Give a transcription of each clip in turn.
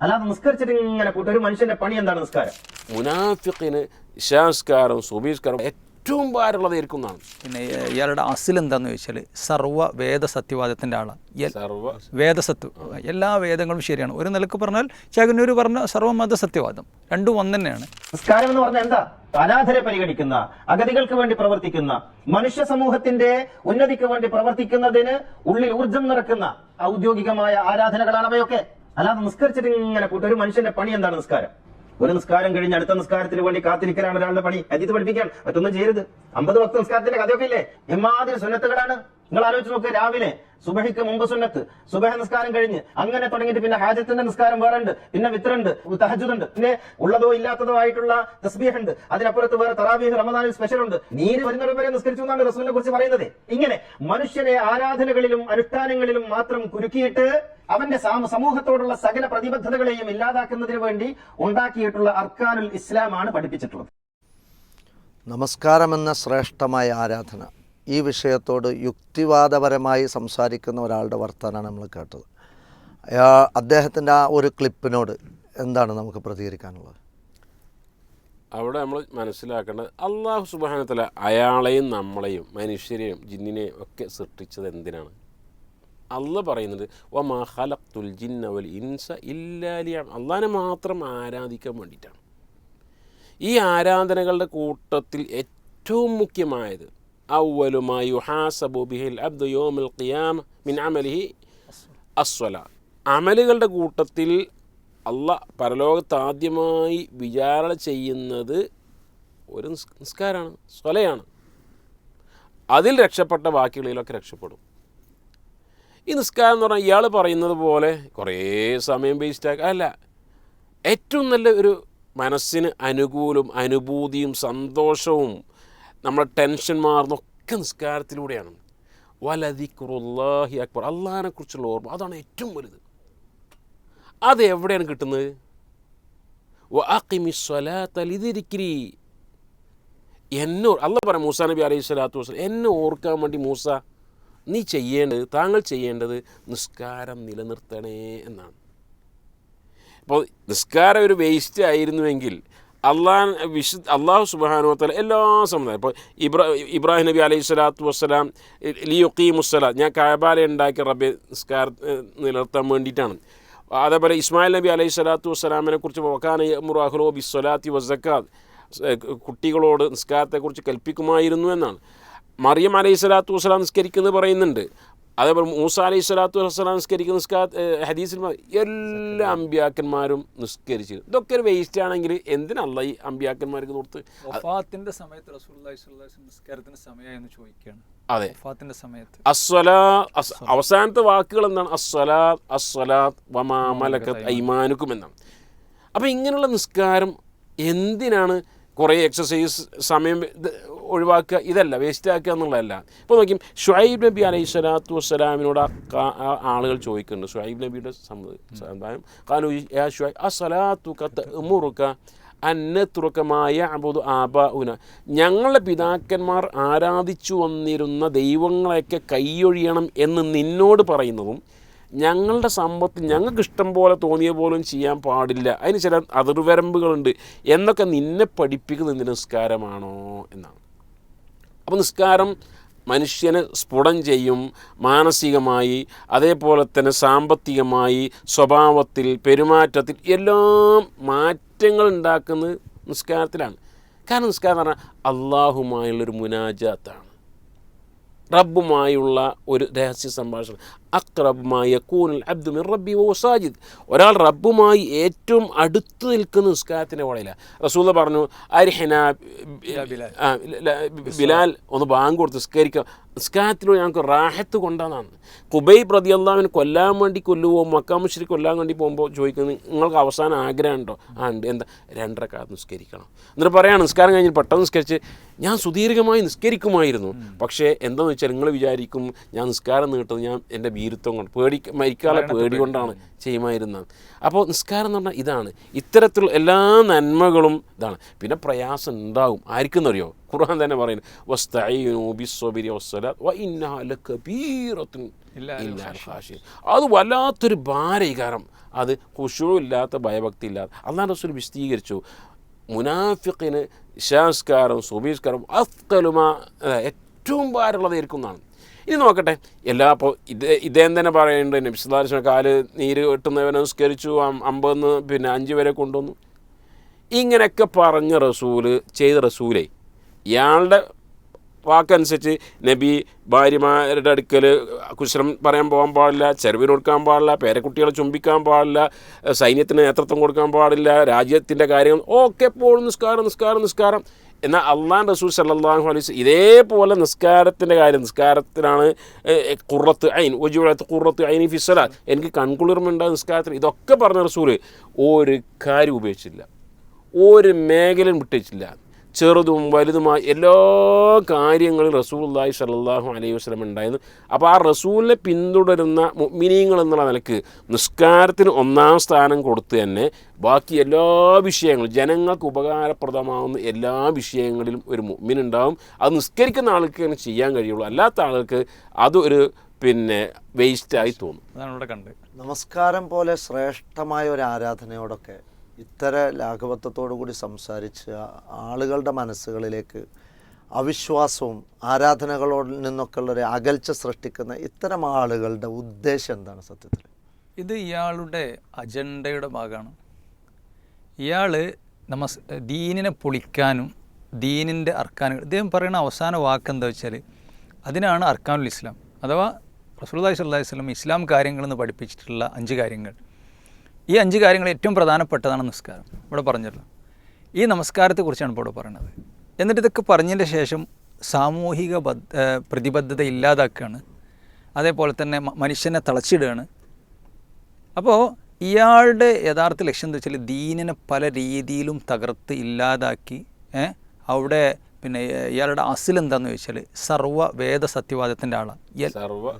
അല്ലാതെ നിസ്കരിച്ചിട്ട് ഇങ്ങനെ കൂട്ട. ഒരു മനുഷ്യന്റെ പണി എന്താണ് നിസ്കാരം? മുനാഫിഖിന് ഇഷാസ്കാരം സുബീസ്കാരം ഏറ്റവും ഭാരമുള്ളതായിരിക്കും എന്നാണ് പിന്നെ ഇയാളുടെ അസിൽ എന്താന്ന് ചോദിച്ചാൽ സർവ വേദ സത്യവാദത്തിന്റെ ആളാണ് സർവ സർവ വേദസത്വ എല്ലാ വേദങ്ങളും ശരിയാണ്. ഒരു നിലയ്ക്ക് പറഞ്ഞാൽ ചകന്നൂര് പറഞ്ഞ സർവമത സത്യവാദം. രണ്ടും ഒന്ന് തന്നെയാണ്. നിസ്കാരം എന്ന് പറഞ്ഞാൽ എന്താ? അനാഥരെ പരിഗണിക്കുന്ന അഗതികൾക്ക് വേണ്ടി പ്രവർത്തിക്കുന്ന മനുഷ്യ സമൂഹത്തിന്റെ ഉന്നതിക്ക് വേണ്ടി പ്രവർത്തിക്കുന്നതിന് ഉള്ളിൽ ഊർജം നിറക്കുന്ന ഔദ്യോഗികമായ ആരാധനകളാണ് അവയൊക്കെ. അല്ലാതെ നിസ്കരിച്ചിട്ട് ഇങ്ങനെ കൂട്ടും. ഒരു മനുഷ്യന്റെ പണി എന്താണ് നിസ്കാരം? ഒരു നിസ്കാരം കഴിഞ്ഞ് അടുത്ത നിസ്കാരത്തിന് വേണ്ടി കാത്തിരിക്കലാണ് ഒരാളുടെ പണി. അതീത് പഠിപ്പിക്കാൻ മറ്റൊന്നും ചെയ്യരുത്. അമ്പത് ഭക്ത നിസ്കാരത്തിന്റെ കഥയൊക്കെ ഇല്ലേ? എമാതിരി സുന്നത്തുകളാണ്. നിങ്ങൾ ആലോചിച്ച് നോക്ക് രാവിലെ സുബഹിക്ക് മുമ്പ് സുന്നത്ത് സുബഹ നിസ്കാരം കഴിഞ്ഞ് അങ്ങനെ തുടങ്ങിയിട്ട് പിന്നെ ഹാജത്തിന്റെ നിസ്കാരം വേറെ ഉണ്ട് പിന്നെ വിത്രണ്ട് തഹജുദുണ്ട് പിന്നെ ഉള്ളതോ ഇല്ലാത്തതോ ആയിട്ടുള്ള തസ്ബീഹ് ഉണ്ട് അതിനപ്പുറത്ത് വേറെ തറാബീഹ് റമദാനിൽ സ്പെഷ്യൽ ഉണ്ട് നീര് വരുന്നവരെ വരെ നിസ്കരിച്ചു എന്നാണ് റസൂലിനെ കുറിച്ച് പറയുന്നത്. ഇങ്ങനെ മനുഷ്യനെ ആരാധനകളിലും അനുഷ്ഠാനങ്ങളിലും മാത്രം കുരുക്കിയിട്ട് അവന്റെ സമൂഹത്തോടുള്ള സകല പ്രതിബദ്ധതകളെയും ഇല്ലാതാക്കുന്നതിന് വേണ്ടി ഉണ്ടാക്കിയിട്ടുള്ള അർക്കാനുൽ ഇസ്ലാമാണ് പഠിപ്പിച്ചിട്ടുള്ളത്. നമസ്കാരമെന്ന ശ്രേഷ്ഠമായ ആരാധന. ഈ വിഷയത്തോട് യുക്തിവാദപരമായി സംസാരിക്കുന്ന ഒരാളുടെ വർത്തമാനമാണ് നമ്മൾ കേട്ടത്. അയാൾ അദ്ദേഹത്തിന്റെ ആ ഒരു ക്ലിപ്പിനോട് എന്താണ് നമുക്ക് പ്രതികരിക്കാനുള്ളത്? അവിടെ നമ്മൾ മനസ്സിലാക്കേണ്ടത് അള്ളാഹു സുബാനത്തല അയാളെയും നമ്മളെയും മനുഷ്യരെയും ജിന്നിനെയും ഒക്കെ സൃഷ്ടിച്ചത് എന്തിനാണ്? അല്ല പറയുന്നത് വ മഹലത്തുൽ ഖലഖ്തുൽ ജിന്ന വൽ ഇൻസ ഇല്ലാലിയാണ് അള്ളാഹിനെ മാത്രം ആരാധിക്കാൻ വേണ്ടിയിട്ടാണ്. ഈ ആരാധനകളുടെ കൂട്ടത്തിൽ ഏറ്റവും മുഖ്യമായത് അവലുമായി യുഹാസബു ബിഹിൽ അബ്ദു യോമുൽ ഖിയാമ മിൻ അമലിഹി അസ്വല അമലുകളുടെ കൂട്ടത്തിൽ അല്ല പരലോകത്ത് ആദ്യമായി വിചാരണ ചെയ്യുന്നത് ഒരു നിസ് നിസ്കാരമാണ് സ്വലയാണ്. അതിൽ രക്ഷപ്പെട്ട ബാക്കിയുള്ളതിലൊക്കെ രക്ഷപ്പെടും. ഈ നിസ്കാരം എന്ന് പറഞ്ഞാൽ ഇയാൾ പറയുന്നത് പോലെ കുറേ സമയം വേസ്റ്റാക്കുക അല്ല ഏറ്റവും നല്ല ഒരു മനസ്സിന് അനുകൂലവും അനുഭൂതിയും സന്തോഷവും നമ്മുടെ ടെൻഷൻ മാറുന്നൊക്കെ നിസ്കാരത്തിലൂടെയാണ്. വലതിക്കുറുല്ലാഹി അക്ബർ. അള്ളാഹിനെ കുറിച്ചുള്ള ഓർമ്മ. അതാണ് ഏറ്റവും വലുത്. അത് എവിടെയാണ് കിട്ടുന്നത്? ലിദിരിക്രി എന്നെ അല്ല പറയാം മൂസാ നബി അലൈഹി സ്വലാത്തു വസ്ലം എന്നെ ഓർക്കാൻ വേണ്ടി മൂസ നീ ചെയ്യേണ്ടത് താങ്കൾ ചെയ്യേണ്ടത് നിസ്കാരം നിലനിർത്തണേ എന്നാണ്. അപ്പോൾ നിസ്കാരം ഒരു വേസ്റ്റ് ആയിരുന്നുവെങ്കിൽ അള്ളാൻ വിശു അള്ളാഹു സുബാനുവത്തല എല്ലാ സമുദായം ഇപ്പോൾ ഇബ്രാ ഇബ്രാഹിം നബി അലൈഹി സ്വലാത്തു വസ്സലാം ലിയുക്കീമുസ്സലാം ഞാൻ കാബാല ഉണ്ടാക്കിയ റബ്ബെ നിസ്കാര നിലനിർത്താൻ വേണ്ടിയിട്ടാണ്. അതേപോലെ ഇസ്മായിൽ നബി അലൈഹി സ്വലാത്തു വസ്സലാമിനെ കുറിച്ച് വക്കാന മുറാഹുലോ ബിസ്വലാത്തി വസക്കാത്ത് കുട്ടികളോട് നിസ്കാരത്തെക്കുറിച്ച് കൽപ്പിക്കുമായിരുന്നു എന്നാണ്. മറിയം അലൈഹി സ്വലാത്തു വസ്സലാം നിസ്കരിക്കുന്നത് പറയുന്നുണ്ട്. അതേപോലെ മൂസ അലൈഹി സ്വലാത്തു വസ്സലാം നിസ്കരിക്കുന്ന നിസ്കാ ഹദീസിൽ എല്ലാ അമ്പ്യാക്കന്മാരും നിസ്കരിച്ചു. ഇതൊക്കെ ഒരു വേസ്റ്റ് ആണെങ്കിൽ എന്തിനല്ല ഈ അമ്പ്യാക്കന്മാർക്ക് കൊടുത്ത് വഫാത്തിന്റെ സമയത്ത് നിസ്കാരത്തിന് സമയമായി എന്ന് ചോദിക്കുകയാണ് അതെ. വഫാത്തിന്റെ സമയത്ത്. അസ്വലാ അവസാനത്തെ വാക്കുകൾ എന്താണ്? അസ്വലാത്ത് അസ്വലാത്ത് വമാ മലക്കത്ത് ഐമാനുക്കും എന്നാണ്. അപ്പോൾ ഇങ്ങനെയുള്ള നിസ്കാരം എന്തിനാണ് കുറേ എക്സസൈസ് സമയം ഒഴിവാക്കുക ഇതല്ല വേസ്റ്റ് ആക്കുക എന്നുള്ളതല്ല. ഇപ്പോൾ നോക്കി ഷുഹൈബ് നബി അലൈഹി സ്വലാത്തു വസ്സലാമിനോട് ആളുകൾ ചോദിക്കുന്നുണ്ട് ഷുഹൈബ് നബിയുടെ സമുദായം ഷുഹൈബ് ആ സ്വലാത്തു കത്ത് മുറുക്ക അന്നത്തുറക്കമായ അബുദ് ആബാഉന. ഞങ്ങളുടെ പിതാക്കന്മാർ ആരാധിച്ചു വന്നിരുന്ന ദൈവങ്ങളെയൊക്കെ കൈയൊഴിയണം എന്ന് നിന്നോട് പറയുന്നതും ഞങ്ങളുടെ സമ്പത്ത് ഞങ്ങൾക്ക് ഇഷ്ടം പോലെ തോന്നിയ പോലും ചെയ്യാൻ പാടില്ല. അതിന് ചില അതിർവരമ്പുകളുണ്ട്. എന്നൊക്കെ നിന്നെ പഠിപ്പിക്കുന്നത് എന്തിന് നിസ്കാരമാണോ എന്നാണ്. അപ്പോൾ നിസ്കാരം മനുഷ്യനെ സ്ഫുടം ചെയ്യും. മാനസികമായി അതേപോലെ തന്നെ സാമ്പത്തികമായി സ്വഭാവത്തിൽ പെരുമാറ്റത്തിൽ എല്ലാം മാറ്റങ്ങൾ ഉണ്ടാക്കുന്നത് നിസ്കാരത്തിലാണ്. കാരണം നിസ്കാരം എന്ന് പറഞ്ഞാൽ അള്ളാഹുമായുള്ളൊരു മുനാജാത്താണ്. റബ്ബുമായുള്ള ഒരു രഹസ്യ സംഭാഷണം. അക്രബുമായ കൂനുൽ അബ്ദു മിൻ റബ്ബി ഓ സാജിദ്. ഒരാൾ റബ്ബുമായി ഏറ്റവും അടുത്ത് നിൽക്കുന്ന നിസ്കാരത്തിന്റെ വളയില റസൂല പറഞ്ഞു അരിഹന ബിലാൽ. ഒന്ന് ബാങ്ക് കൊടുത്ത് നിസ്കരിക്കുക. നിസ്കാരത്തിലൂടെ ഞങ്ങൾക്ക് റാഹത്ത് കൊണ്ടാന്നാണ് കുബൈ പ്രതി അള്ളാവിന് കൊല്ലാൻ വേണ്ടി കൊല്ലുവോ മക്കാമുശ്രി കൊല്ലാൻ വേണ്ടി പോകുമ്പോൾ ചോദിക്കുന്നത് നിങ്ങൾക്ക് അവസാന ആഗ്രഹം ഉണ്ടോ? ആ ഉണ്ട്. എന്താ? രണ്ടര കാലത്ത് നിസ്കരിക്കണം. എന്നിട്ട് പറയാണ് നിസ്കാരം കഴിഞ്ഞാൽ പെട്ടെന്ന് നിസ്കരിച്ച് ഞാൻ സുദീർഘമായി നിസ്കരിക്കുമായിരുന്നു. പക്ഷേ എന്താണെന്ന് വെച്ചാൽ നിങ്ങൾ വിചാരിക്കും ഞാൻ നിസ്കാരം നീട്ടുന്നത് ഞാൻ എന്റെ ഭീരുത്വം കൊണ്ട് പേടി മരിക്കാനുള്ള പേടി കൊണ്ടാണ് ചെയ്യുമായിരുന്നത് അപ്പോൾ നിസ്കാരം എന്ന് പറഞ്ഞാൽ ഇതാണ്. ഇത്തരത്തിലുള്ള എല്ലാ നന്മകളും ഇതാണ്. പിന്നെ പ്രയാസം ഉണ്ടാവും ആർക്കെന്നറിയോ ഖുർആൻ തന്നെ പറയുന്നത്. അത് വല്ലാത്തൊരു ഭാരവികാരം അത് ഇല്ലാത്ത ഭയഭക്തി ഇല്ലാത്ത അള്ളാഹ് റസൂൽ വിശദീകരിച്ചു മുനാഫിഖിന് ഇഷാസ്കാരം സുബീസ്കാരം അഫ്കലുമാ ഏറ്റവും ഭാരമുള്ളതായിരിക്കും എന്നാണ്. ഇനി നോക്കട്ടെ. എല്ലാ അപ്പോൾ ഇത് ഇദ്ദേഹം തന്നെ പറയുന്നുണ്ട് നബിസ്ലാലിന് കാൽ നീര് കെട്ടുന്നവനെ നിസ്കരിച്ചു അമ്പതെന്ന് പിന്നെ അഞ്ച് വരെ കൊണ്ടുവന്നു. ഇങ്ങനെയൊക്കെ പറഞ്ഞ റസൂൽ ചെയ്ത റസൂലേ ഇയാളുടെ വാക്കനുസരിച്ച് നബി ഭാര്യമാരുടെ അടുക്കൽ കുശലം പറയാൻ പോകാൻ പാടില്ല ചെറുവിന് കൊടുക്കാൻ പാടില്ല പേരക്കുട്ടികളെ ചുംബിക്കാൻ പാടില്ല സൈന്യത്തിന് നേതൃത്വം കൊടുക്കാൻ പാടില്ല രാജ്യത്തിന്റെ കാര്യങ്ങൾ ഒക്കെ എപ്പോഴും നിസ്കാരം നിസ്കാരം നിസ്കാരം. എന്നാൽ അള്ളാൻ റസൂൽ സല്ലാഹു അലൈസ് ഇതേപോലെ നിസ്കാരത്തിന്റെ കാര്യം നിസ്കാരത്തിലാണ് കുറത്ത് അയിൻ ഐൻ കുറത്ത് അയിൻ ഫിസലാത്ത് എനിക്ക് കൺകുളിർമുണ്ടാകും നിസ്കാരത്തിൽ ഇതൊക്കെ പറഞ്ഞ റസൂൽ ഒരു കാര്യം ഉപയോഗിച്ചില്ല. ഒരു മേഖലയും വിട്ടിച്ചില്ല. ചെറുതും വലുതുമായ എല്ലാ കാര്യങ്ങളും റസൂല്ലായി സല്ലാഹു അലൈഹി വസ്ലം ഉണ്ടായിരുന്നു. അപ്പോൾ ആ റസൂലിനെ പിന്തുടരുന്ന മിനിങ്ങൾ എന്നുള്ള നിലയ്ക്ക് നിസ്കാരത്തിന് ഒന്നാം സ്ഥാനം കൊടുത്ത് തന്നെ ബാക്കി എല്ലാ വിഷയങ്ങളും ജനങ്ങൾക്ക് ഉപകാരപ്രദമാവുന്ന എല്ലാ വിഷയങ്ങളിലും ഒരു മുമ്മിനുണ്ടാവും അത് നിസ്കരിക്കുന്ന ആൾക്ക് തന്നെ ചെയ്യാൻ കഴിയുള്ളൂ. അല്ലാത്ത ആൾക്ക് അത് ഒരു പിന്നെ വേസ്റ്റായി തോന്നും. അതാണ് ഇവിടെ നമസ്കാരം പോലെ ശ്രേഷ്ഠമായ ഒരു ആരാധനയോടൊക്കെ ഇത്തര ലാഘവത്വത്തോടു കൂടി സംസാരിച്ച് ആളുകളുടെ മനസ്സുകളിലേക്ക് അവിശ്വാസവും ആരാധനകളോട് നിന്നൊക്കെയുള്ള ഒരു അകൽച്ച സൃഷ്ടിക്കുന്ന ഇത്തരം ആളുകളുടെ ഉദ്ദേശം എന്താണ് സത്യത്തിൽ? ഇത് ഇയാളുടെ അജണ്ടയുടെ ഭാഗമാണ്. ഇയാൾ നമ്മ ദീനിനെ പൊളിക്കാനും ദീനിന്റെ അർക്കാനുകൾ ഇദ്ദേഹം പറയുന്ന അവസാന വാക്ക് എന്താ വെച്ചാൽ അതിനാണ് അർക്കാനുൽ ഇസ്ലാം. അഥവാ റസൂലുള്ളാഹി സ്വല്ലല്ലാഹി വസല്ലം ഇസ്ലാം കാര്യങ്ങളെന്ന് പഠിപ്പിച്ചിട്ടുള്ള അഞ്ച് കാര്യങ്ങൾ. ഈ അഞ്ച് കാര്യങ്ങൾ ഏറ്റവും പ്രധാനപ്പെട്ടതാണ് നിസ്കാരം. ഇവിടെ പറഞ്ഞല്ലോ. ഈ നമസ്കാരത്തെക്കുറിച്ചാണ് ഇപ്പോൾ പറയുന്നത് എന്നിട്ട് ഇതൊക്കെ പറഞ്ഞതിന്റെ ശേഷം സാമൂഹിക ബദ്ധ പ്രതിബദ്ധത ഇല്ലാതാക്കുകയാണ് അതേപോലെ തന്നെ മനുഷ്യനെ തളച്ചിടുകയാണ്. അപ്പോൾ ഇയാളുടെ യഥാർത്ഥ ലക്ഷ്യം എന്താ വെച്ചാൽ ദീനിനെ പല രീതിയിലും തകർത്ത് ഇല്ലാതാക്കി അവിടെ പിന്നെ ഇയാളുടെ അസിൽ എന്താന്ന് ചോദിച്ചാൽ സർവ വേദ സത്യവാദത്തിന്റെ ആളാണ് സർവ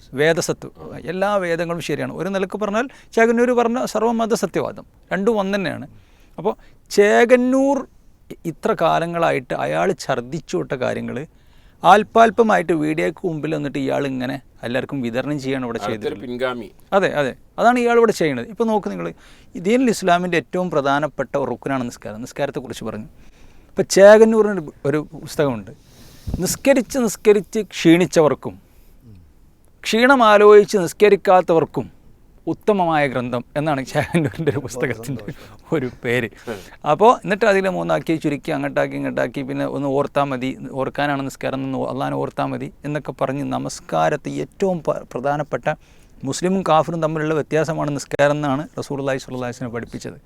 സർവ എല്ലാ വേദങ്ങളും ശരിയാണ്. ഒരു നിലയ്ക്ക് പറഞ്ഞാൽ ചേകന്നൂർ പറഞ്ഞ സർവമത സത്യവാദം രണ്ടും ഒന്ന് തന്നെയാണ്. അപ്പോൾ ചേകന്നൂർ ഇത്ര കാലങ്ങളായിട്ട് അയാൾ ഛർദ്ദിച്ചു വിട്ട കാര്യങ്ങൾ ആൽപ്പാൽപ്പമായിട്ട് വീഡിയോക്ക് മുമ്പിൽ വന്നിട്ട് ഇയാൾ ഇങ്ങനെ എല്ലാവർക്കും വിതരണം ചെയ്യാണ് ഇവിടെ ചെയ്തത് പിൻഗാമി. അതെ അതെ. അതാണ് ഇയാൾ ഇവിടെ ചെയ്യുന്നത്. ഇപ്പോൾ നോക്ക് നിങ്ങൾ ദീനുൽ ഇസ്ലാമിന്റെ ഏറ്റവും പ്രധാനപ്പെട്ട റുക്കനാണ് നിസ്കാരം. നിസ്കാരത്തെക്കുറിച്ച് പറഞ്ഞു. ഇപ്പോൾ ചേകന്നൂറിന് ഒരു പുസ്തകമുണ്ട്. നിസ്കരിച്ച് നിസ്കരിച്ച് ക്ഷീണിച്ചവർക്കും ക്ഷീണം ആലോചിച്ച് നിസ്കരിക്കാത്തവർക്കും ഉത്തമമായ ഗ്രന്ഥം എന്നാണ് ചേകന്നൂരിന്റെ ഒരു പുസ്തകത്തിന്റെ ഒരു പേര്. അപ്പോൾ എന്നിട്ട് അതിൽ മൂന്നാക്കി ചുരുക്കി അങ്ങോട്ടാക്കി ഇങ്ങോട്ടാക്കി പിന്നെ ഒന്ന് ഓർത്താൽ മതി ഓർക്കാനാണ് നിസ്കാരം എന്ന് അള്ളാൻ ഓർത്താൽ മതി എന്നൊക്കെ പറഞ്ഞ് നമസ്കാരത്തെ ഏറ്റവും പ്രധാനപ്പെട്ട മുസ്ലിമും കാഫിറും തമ്മിലുള്ള വ്യത്യാസമാണ് നിസ്കാരം എന്നാണ് റസൂർ അള്ളാഹി സുല്ലാഹിസിനെ പഠിപ്പിച്ചത്.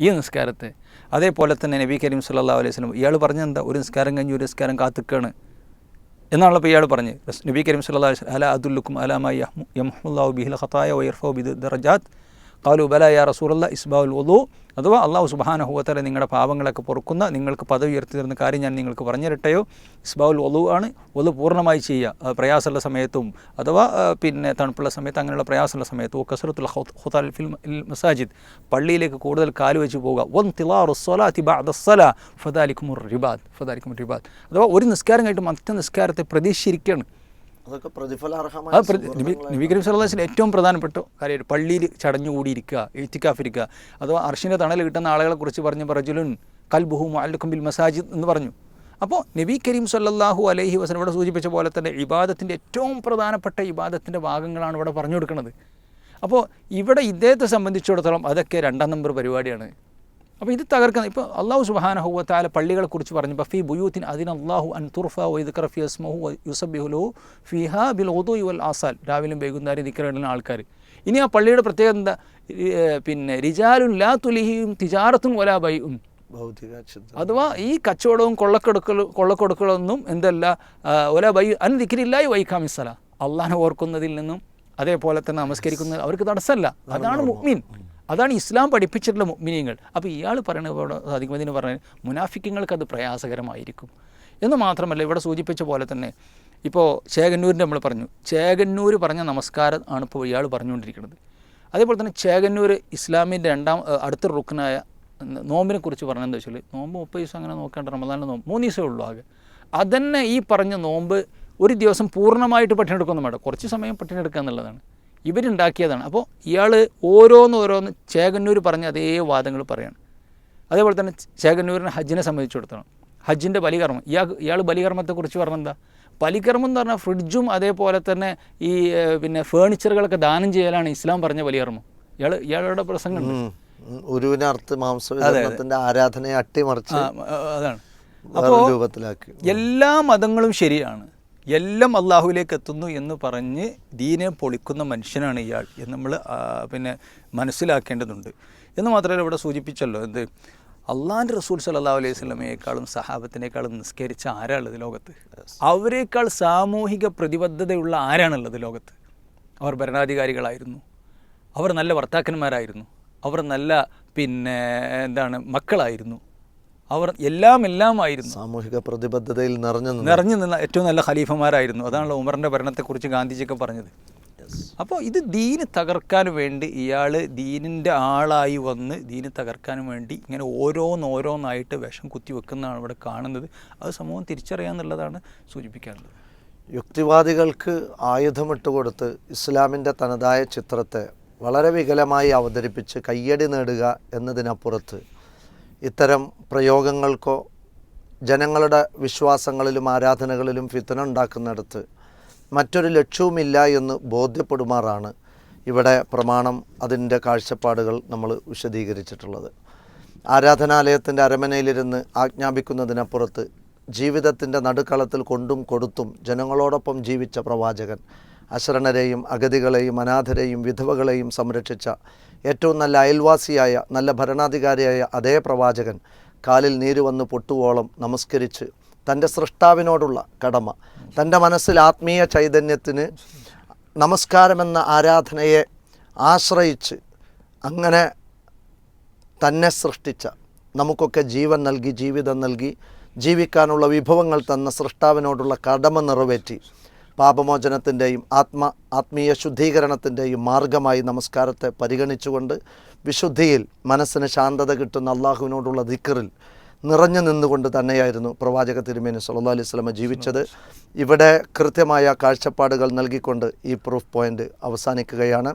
ഈ നിസ്കാരത്തെ. അതേപോലെ തന്നെ നബി കരീം സല്ലാ അലൈഹി സ്വലം ഇയാൾ പറഞ്ഞെന്താ? ഒരു നിസ്കാരം കഴിഞ്ഞ് ഒരു നിസ്കാരം കാത്തുക്കാണ്. എന്നാണല്ലോ ഇയാൾ പറഞ്ഞ്. നബി കരീം സല്ലാ അലൈഹി അല അതുല്ലുക്കും അലാമായി യംഹുല്ലാഹു ബിഹിൽ ഖതായ വൈർഫോ ബിദ് ദറജാത്ത്. ഖാലു ബല യാ റസൂലുള്ള ഇസ്ബാഉൽ വുദു അഥവാ അള്ളാഹു സുബ്ഹാനഹു വതആല നിങ്ങളുടെ പാവങ്ങളൊക്കെ പൊറുക്കുന്ന നിങ്ങൾക്ക് പദവി ഉയർത്തി തരുന്ന കാര്യം ഞാൻ നിങ്ങൾക്ക് പറഞ്ഞു തരട്ടെയോ ഇസ്ബാഉൽ വലു ആണ്. വലു പൂർണമായി ചെയ്യുക. പ്രയാസമുള്ള സമയത്തും അഥവാ പിന്നെ തണുപ്പുള്ള സമയത്ത് അങ്ങനെയുള്ള പ്രയാസമുള്ള സമയത്തും കസറത്തുൽ ഹുത്താൽ ഫിൽ മസാജിദ് പള്ളിയിലേക്ക് കൂടുതൽ കാൽ വെച്ച് പോവുക. വൻ തിലാറു സ്വലാത്തി ബഅദ സ്വലാ ഫദാലിക്കുമുർ റിബാദ്. ഫദാലിക്കുമുർ റിബാദ്. അഥവാ ഒരു നിസ്കാരം കഴിഞ്ഞിട്ട് മറ്റേ നിസ്കാരത്തെ പ്രതീക്ഷിച്ചിരിക്കുകയാണ്. നബി കരീം സല്ലാസിൽ ഏറ്റവും പ്രധാനപ്പെട്ട. കാര്യം പള്ളിയിൽ ചടഞ്ഞുകൂടിയിരിക്കുക എഴുത്തിക്കാഫിരിക്കുക അഥവാ അർഷിന്റെ തണൽ കിട്ടുന്ന ആളുകളെ കുറിച്ച് പറഞ്ഞ് പ്രജുലുൻ കൽബുഹു അല്ലുക്കും ബിൽ മസാജിദ് എന്ന് പറഞ്ഞു. അപ്പോൾ നബി കരീം സല്ലാഹു അലൈഹി വസല്ലം ഇവിടെ സൂചിപ്പിച്ച പോലെ തന്നെ ഇബാദത്തിന്റെ ഏറ്റവും പ്രധാനപ്പെട്ട ഇബാദത്തിന്റെ ഭാഗങ്ങളാണ് ഇവിടെ പറഞ്ഞു കൊടുക്കുന്നത്. അപ്പോൾ ഇവിടെ ഇദ്ദേഹത്തെ സംബന്ധിച്ചിടത്തോളം അതൊക്കെ രണ്ടാം നമ്പർ പരിപാടിയാണ്. അപ്പോൾ ഇത് തകർക്കുന്ന ഇപ്പോൾ അള്ളാഹു പള്ളികളെ കുറിച്ച് പറഞ്ഞു ഫി ബുയൂത്തിൻ അതിന് അള്ളാഹു അൻ തുർഫ വൈദ് ഫി അസ്മഹു യുസബിഹുലു ഫിഹ ബിൽ ഒതു യുവൽ ആസാൽ. രാവിലും വൈകുന്നേരം ദിക്കറിടുന്ന ആൾക്കാർ ഇനി ആ പള്ളിയുടെ പ്രത്യേകത എന്താ? പിന്നെ റിജാലും ലാ തുലിഹിയും തിജാറത്തും ഒലാ ബൈയും ഭൗതിക അഥവാ ഈ കച്ചവടവും കൊള്ളക്കെടുക്കൽ കൊള്ളക്കൊടുക്കലൊന്നും എന്തല്ല ഒലാ ബൈ അൻ ദിക്രില്ലായി വൈക്കാമിസല അള്ളാഹനെ ഓർക്കുന്നതിൽ നിന്നും അതേപോലെ തന്നെ നമസ്കരിക്കുന്നത് അവർക്ക് തടസ്സമല്ല അതാണ് മുഅ്മിൻ. അതാണ് ഇസ്ലാം പഠിപ്പിച്ചിട്ടുള്ള മിനിയങ്ങൾ അപ്പോൾ ഇയാൾ പറയുന്നത് ഇവിടെ പറഞ്ഞാൽ മുനാഫിക്കങ്ങൾക്ക് അത് പ്രയാസകരമായിരിക്കും. എന്ന് മാത്രമല്ല ഇവിടെ സൂചിപ്പിച്ച പോലെ തന്നെ ഇപ്പോൾ ചേകന്നൂരിന്റെ നമ്മൾ പറഞ്ഞു ചേകന്നൂർ പറഞ്ഞ നമസ്കാരം ആണ് ഇപ്പോൾ ഇയാൾ പറഞ്ഞുകൊണ്ടിരിക്കുന്നത്. അതേപോലെ തന്നെ ചേകന്നൂർ ഇസ്ലാമിന്റെ രണ്ടാം അടുത്ത റുക്കനായ നോമ്പിനെ കുറിച്ച് പറഞ്ഞതെന്ന് വെച്ചാൽ നോമ്പ് മുപ്പത് ദിവസം അങ്ങനെ നോക്കേണ്ട റമദാനിന്റെ നോമ്പ് മൂന്ന് ദിവസമേ ഉള്ളൂ ആകെ. അതന്നെ ഈ പറഞ്ഞ നോമ്പ് ഒരു ദിവസം പൂർണമായിട്ട് പട്ടിണിയെടുക്കൊന്നും വേണ്ട കുറച്ച് സമയം പട്ടിണിയെടുക്കുക എന്നുള്ളതാണ്. ഇവരുണ്ടാക്കിയതാണ്. അപ്പോൾ ഇയാൾ ഓരോന്നോരോന്ന് ഓരോന്ന് ചേകന്നൂർ പറഞ്ഞ അതേ വാദങ്ങൾ പറയാണ്. അതേപോലെ തന്നെ ചേകന്നൂരിനെ ഹജ്ജിനെ സംബന്ധിച്ചിടത്തോളം ഹജ്ജിന്റെ ബലികർമ്മം. ഇയാൾ ഇയാൾ ബലികർമ്മത്തെക്കുറിച്ച് പറഞ്ഞെന്താ? ബലികർമ്മം എന്ന് പറഞ്ഞാൽ ഫ്രിഡ്ജും അതേപോലെ തന്നെ ഈ പിന്നെ ഫേണിച്ചറുകളൊക്കെ ദാനം ചെയ്യലാണ് ഇസ്ലാം പറഞ്ഞ ബലികർമ്മം. ഇയാൾ ഇയാളുടെ. ഉം. ഉരുവിനർത്ത് മാംസവിതരണത്തിന്റെ ആരാധനയെ അട്ടിമറിച്ച് അതാണ്. അപ്പോൾ എല്ലാ മതങ്ങളും ശരിയാണ്. എല്ലാം അള്ളാഹുവിലേക്ക് എത്തുന്നു എന്ന് പറഞ്ഞ് ദീനെ പൊളിക്കുന്ന മനുഷ്യനാണ് ഇയാൾ എന്ന് നമ്മൾ പിന്നെ മനസ്സിലാക്കേണ്ടതുണ്ട്. എന്ന് മാത്രമല്ല ഇവിടെ സൂചിപ്പിച്ചല്ലോ എന്ത്? അള്ളാഹിന്റെ റസൂൽ സല്ലല്ലാഹു അലൈഹി സ്വലമയേക്കാളും സഹാബത്തിനേക്കാളും നിസ്കരിച്ച ആരാണുള്ളത് ലോകത്ത്? അവരെക്കാൾ സാമൂഹിക പ്രതിബദ്ധതയുള്ള ആരാണുള്ളത് ലോകത്ത്? അവർ ഭരണാധികാരികളായിരുന്നു. അവർ നല്ല ഭർത്താക്കന്മാരായിരുന്നു അവർ നല്ല പിന്നെ എന്താണ് മക്കളായിരുന്നു. അവർ എല്ലാം എല്ലാമായിരുന്നു സാമൂഹിക പ്രതിബദ്ധതയിൽ നിറഞ്ഞു നിറഞ്ഞു നിന്ന ഏറ്റവും നല്ല ഖലീഫമാരായിരുന്നു. അതാണല്ലോ ഉമറിന്റെ ഭരണത്തെക്കുറിച്ച് ഗാന്ധിജിയൊക്കെ പറഞ്ഞത്. അപ്പോൾ ഇത് ദീന് തകർക്കാൻ വേണ്ടി ഇയാൾ ദീനിന്റെ ആളായി വന്ന് ദീന് തകർക്കാൻ വേണ്ടി ഇങ്ങനെ ഓരോന്നോരോന്നായിട്ട് വിഷം കുത്തി വെക്കുന്നതാണ് ഇവിടെ കാണുന്നത്. അത് സമൂഹം തിരിച്ചറിയാന്നുള്ളതാണ് സൂചിപ്പിക്കാനുള്ളത് യുക്തിവാദികൾക്ക് ആയുധമിട്ട് കൊടുത്ത് ഇസ്ലാമിന്റെ തനതായ ചിത്രത്തെ വളരെ വികലമായി അവതരിപ്പിച്ച് കയ്യടി നേടുക എന്നതിനപ്പുറത്ത് ഇത്തരം പ്രയോഗങ്ങൾക്കോ ജനങ്ങളുടെ വിശ്വാസങ്ങളിലും ആരാധനകളിലും ഫിത്തന ഉണ്ടാക്കുന്നിടത്ത് മറ്റൊരു ലക്ഷ്യവുമില്ല എന്ന് ബോധ്യപ്പെടുമാറാണ് ഇവിടെ പ്രമാണം അതിന്റെ കാഴ്ചപ്പാടുകൾ നമ്മൾ വിശദീകരിച്ചിട്ടുള്ളത്. ആരാധനാലയത്തിന്റെ അരമനയിലിരുന്ന് ആജ്ഞാപിക്കുന്നതിനപ്പുറത്ത് ജീവിതത്തിന്റെ നടുക്കളത്തിൽ കൊണ്ടും കൊടുത്തും ജനങ്ങളോടൊപ്പം ജീവിച്ച പ്രവാചകൻ അശരണരെയും അഗതികളെയും അനാഥരെയും വിധവകളെയും സംരക്ഷിച്ച ഏറ്റവും നല്ല അയൽവാസിയായ നല്ല ഭരണാധികാരിയായ അതേ പ്രവാചകൻ കാലിൽ നീര് വന്ന് പൊട്ടുവോളം നമസ്കരിച്ച് തന്റെ സൃഷ്ടാവിനോടുള്ള കടമ തന്റെ മനസ്സിൽ ആത്മീയ ചൈതന്യത്തിന് നമസ്കാരമെന്ന ആരാധനയെ ആശ്രയിച്ച് അങ്ങനെ തന്നെ സൃഷ്ടിച്ച നമുക്കൊക്കെ ജീവൻ നൽകി ജീവിതം നൽകി ജീവിക്കാനുള്ള വിഭവങ്ങൾ തന്ന സൃഷ്ടാവിനോടുള്ള കടമ നിറവേറ്റി പാപമോചനത്തിന്റെയും ആത്മ ആത്മീയ ശുദ്ധീകരണത്തിന്റെയും മാർഗമായി നമസ്കാരത്തെ പരിഗണിച്ചുകൊണ്ട് വിശുദ്ധിയിൽ മനസ്സിന് ശാന്തത കിട്ടുന്ന അള്ളാഹുവിനോടുള്ള ദിക്കറിൽ നിറഞ്ഞു നിന്നുകൊണ്ട് തന്നെയായിരുന്നു പ്രവാചക തിരുമേനി സല്ലാ അലൈഹി സ്വലമ ജീവിച്ചത്. ഇവിടെ കൃത്യമായ കാഴ്ചപ്പാടുകൾ നൽകിക്കൊണ്ട് ഈ പ്രൂഫ് പോയിന്റ് അവസാനിക്കുകയാണ്.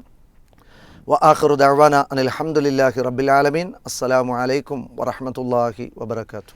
വആഖിറു ദഅവാന അനിൽ ഹംദുലില്ലാഹി റബ്ബിൽ ആലമീൻ. അസ്സലാമു അലൈക്കും വറഹ്മത്തുള്ളാഹി വബറകാതുഹു.